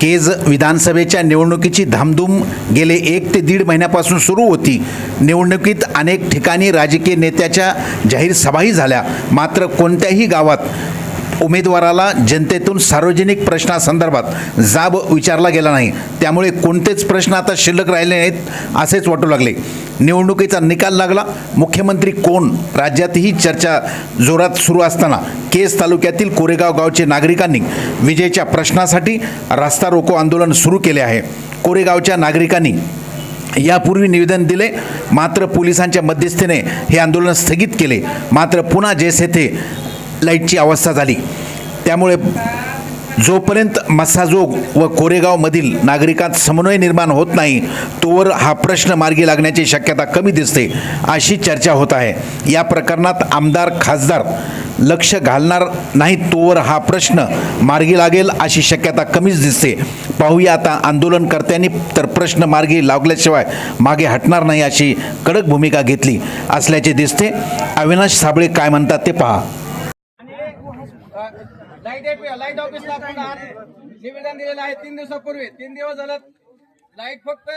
केज विधानसभेच्या निवडणुकीची धामधूम गेले एक ते दीड महिन्यापासून सुरू होती. निवडणुकीत अनेक ठिकाणी राजकीय नेत्याच्या जाहीर सभाही झाल्या. मात्र कोणत्याही गावात उमेदवाराला जनतेतून सार्वजनिक प्रश्नासंदर्भात जाब विचारला गेला नाही. त्यामुळे कोणतेच प्रश्न आता शिल्लक राहिले नाहीत असेच वाटू लागले. निवडणुकीचा निकाल लागला. मुख्यमंत्री कोण? राज्यातही चर्चा जोरात सुरू असताना केस तालुक्यातील कोरेगाव गावचे नागरिकांनी विजेच्या प्रश्नासाठी रास्ता रोको आंदोलन सुरू केले आहे. कोरेगावच्या नागरिकांनी यापूर्वी निवेदन दिले मात्र पोलिसांच्या मध्यस्थीने हे आंदोलन स्थगित केले. मात्र पुन्हा जेस येथे लाईटची अवस्था झाली. त्यामुळे जोपर्यंत मस्साजोग व कोरेगावमधील नागरिकात समन्वय निर्माण होत नाही तोवर हा प्रश्न मार्गी लागण्याची शक्यता कमी दिसते अशी चर्चा होत आहे. या प्रकरणात आमदार खासदार लक्ष घालणार नाही तोवर हा प्रश्न मार्गी लागेल अशी शक्यता कमीच दिसते. पाहूया आता आंदोलनकर्त्यांनी तर प्रश्न मार्गी लागल्याशिवाय मागे हटणार नाही अशी कडक भूमिका घेतली असल्याचे दिसते. अविनाश साबळे काय म्हणतात ते पहा. लाइट लाइट ऑफिसला आपण आज निवेदन दिलेलं आहे तीन दिवसापूर्वी. तीन दिवस झालं लाइट फक्त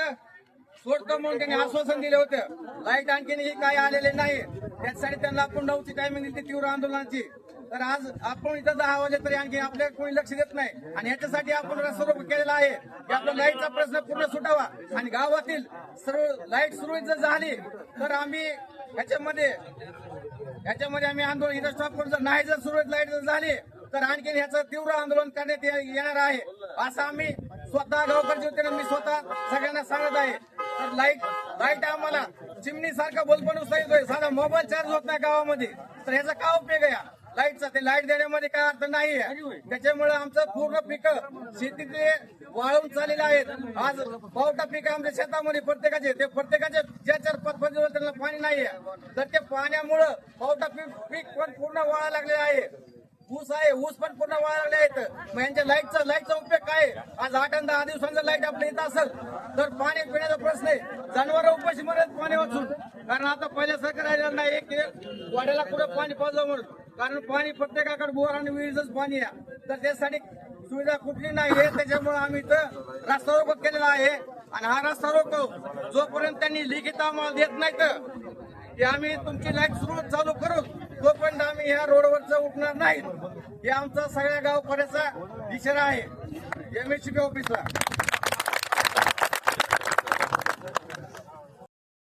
सोडतो म्हणून त्यांनी आश्वासन दिले होतं. लाइट आणखीनही काही आलेले नाही. त्याचसाठी त्यांना आपण नऊची टायमिंग दिली तीव्र आंदोलनाची. तर आज आपण इथं दहा वाजले तरी आणखी आपल्या कोणी लक्ष देत नाही. आणि याच्यासाठी आपण सर्व केलेला आहे. की आपला लाईटचा प्रश्न पूर्ण सुटावा. आणि गावातील सर्व लाइट सुरळीत जर झाली तर आम्ही याच्यामध्ये याच्यामध्ये आम्ही आंदोलन इथं स्टॉप करून जर नाही जर सुरळीत लाइट जर झाली तर आणखी याचं तीव्र आंदोलन करण्यात येणार आहे. असं आम्ही स्वतः गावकरच्या वतीने मी स्वतः सगळ्यांना सांगत आहे. तर लाइट लाइट आम्हाला चिमणी सारखा बल्ब नुसता येतोय साधा मोबाईल चार्ज होत नाही गावामध्ये. तर ह्याचा काय उपयोग आहे लाईटचा ते लाइट देण्यामध्ये काय अर्थ नाही त्याच्यामुळे आमचं पूर्ण पिकं शेतीतले वाळून चाललेले आहेत. आज पावटा पिकं आमच्या शेतामध्ये प्रत्येकाचे ते प्रत्येकाचे ज्या चार पाच पाच त्यांना पाणी नाहीये. तर ते पाण्यामुळं पावटा पीक पीक पण पूर्ण वाळा लागलेलं आहे. ऊस आहे ऊस पण पूर्ण वाळा लागले आहेत. मग यांच्या लाईटचा लाईटचा उपयोग काय? आहे? आज आठ आणि दहा दिवसांचा लाइट आपल्या इथं असेल तर पाणी पिण्याचा प्रश्न आहे. जनावर उपाशी मरत पाणी वाचून. कारण आता पहिल्यासारखं सरकार नाही की वाड्याला कुठं पाणी पाजलं म्हणून. कारण पाणी प्रत्येकाकडे बोर आणि विहिरीचंच पाणी आहे. तर त्यासाठी सुविधा कुठली नाही आहे त्याच्यामुळे आम्ही इथं रस्ता रोको केलेला आहे. आणि हा रस्ता रोको जोपर्यंत त्यांनी लिखित आम्हाला देत नाही तर आम्ही तुमची लाइट सुरू चालू करू. तोपर्यंत आम्ही ह्या रोडवरचं उठणार नाही हे आमचा सगळ्या गावकऱ्याचा इशारा आहे. एमएससीबी ऑफिसला